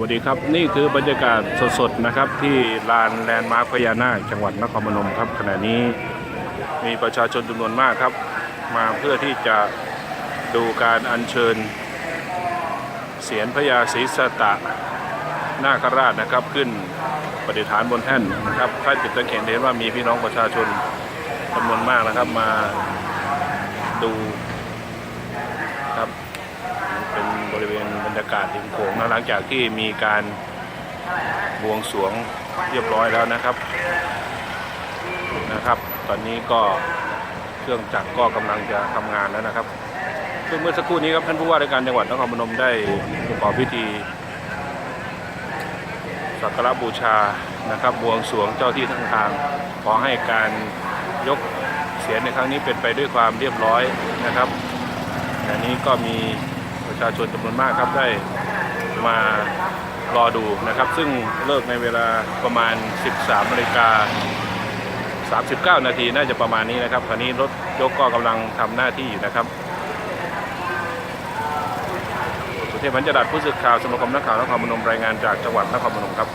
วัสดีครับ นี่คือบรรยากาศสดๆนะครับที่ลานแลนด์มาร์คพญานาคจังหวัดนครพนมครับขณะนี้มีประชาชนจำนวนมากครับ มาเพื่อที่จะดูการอัญเชิญเสียนพญาศรีสตะนาคราชนะครับ ขึ้นประดิษฐานบนแท่นนะครับท่าจุดสังเกตเห็นว่ามีพี่น้องประชาชนจำนวนมากนะครับมาดูครับเป็นบริเวณ รยากาศริมโขงนะหลังจากที่มีการบวงสรวงเรียบร้อยแล้วนะครับนะครับ ตอนนี้ก็เครื่องจักรก็กำลังจะทำงานแล้วนะครับซึ่งเมื่อสักครู่นี้ครับท่านผู้ว่าราชการจังหวัดนครพนมได้ประกอบพิธี สักการะบูชานะครับบวงสรวงเจ้าที่ทั้งทางขอให้การยกเสียงในครั้งนี้เป็นไปด้วยความเรียบร้อยนะครับอันนี้ก็มี ประชาชนจำนวนมากครับได้มารอดูนะครับ ซึ่งเลิกในเวลาประมาณ 13นาฬิกา39 นาทีน่าจะประมาณนี้นะครับ คราวนี้รถยกก็กำลังทำหน้าที่อยู่นะครับ สุเทพพันจดัดผู้สื่อข่าวสมาคมนักข่าวนครพนมรายงานจากจังหวัดนครพนมครับ